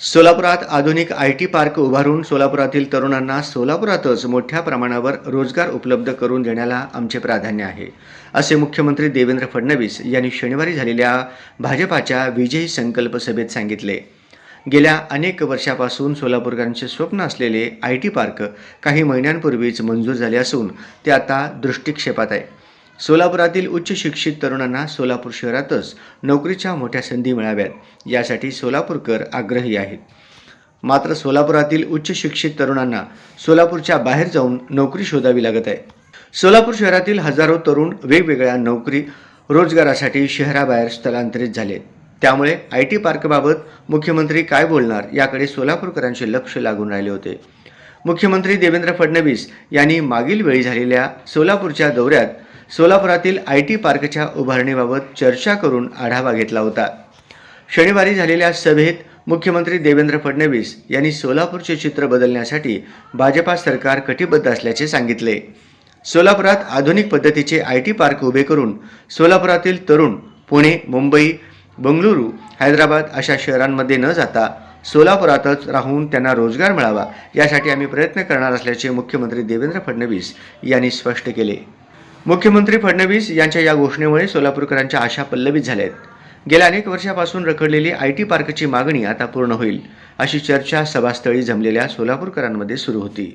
सोलापुरात आधुनिक I T park उभारून सोलापुरातील तरुणांना सोलापुरातच मोठ्या प्रमाणावर रोजगार उपलब्ध करून देण्याला आमचे प्राधान्य आहे. असे मुख्यमंत्री देवेंद्र फडणवीस यांनी शनिवारी झालेल्या भाजपाच्या विजयी संकल्प सभेत सांगितले. गेल्या अनेक वर्षापासून सोलापूरकरांचे स्वप्न असलेले आय टी पार्क काही महिन्यांपूर्वीच मंजूर झाले असून ते आता दृष्टिक्षेपात आहे. सोलापुरातील उच्च शिक्षित तरुणांना सोलापूर शहरातच नोकरीच्या मोठ्या संधी मिळाव्यात. यासाठी सोलापूरकर आग्रही आहेत. मात्र सोलापुरातील उच्च शिक्षित तरुणांना सोलापूरच्या बाहेर जाऊन नोकरी शोधावी लागत आहे. सोलापूर शहरातील हजारो तरुण वेगवेगळ्या नोकरी रोजगारासाठी शहराबाहेर स्थलांतरित झाले. त्यामुळे आय टी पार्कबाबत मुख्यमंत्री काय बोलणार याकडे सोलापूरकरांचे लक्ष लागून राहिले होते. मुख्यमंत्री देवेंद्र फडणवीस यांनी मागील वेळी झालेल्या सोलापूरच्या दौऱ्यात सोलापुरातील आय टी पार्कच्या उभारणीबाबत चर्चा करून आढावा घेतला होता. शनिवारी झालेल्या सभेत मुख्यमंत्री देवेंद्र फडणवीस यांनी सोलापूरचे चित्र बदलण्यासाठी भाजपा सरकार कटिबद्ध असल्याचे सांगितले. सोलापुरात आधुनिक पद्धतीचे आय टी पार्क उभे करून सोलापुरातील तरुण पुणे मुंबई बंगळुरू हैदराबाद अशा शहरांमध्ये न जाता सोलापुरातच राहून त्यांना रोजगार मिळावा यासाठी आम्ही प्रयत्न करणार असल्याचे मुख्यमंत्री देवेंद्र फडणवीस यांनी स्पष्ट केले. मुख्यमंत्री फडणवीस यांच्या या घोषणेमुळे सोलापूरकरांच्या आशा पल्लवित झाल्या आहेत गेल्या अनेक वर्षापासून रखडलेली आय टी पार्कची मागणी आता पूर्ण होईल अशी चर्चा सभास्थळी जमलेल्या सोलापूरकरांमध्ये सुरू होती.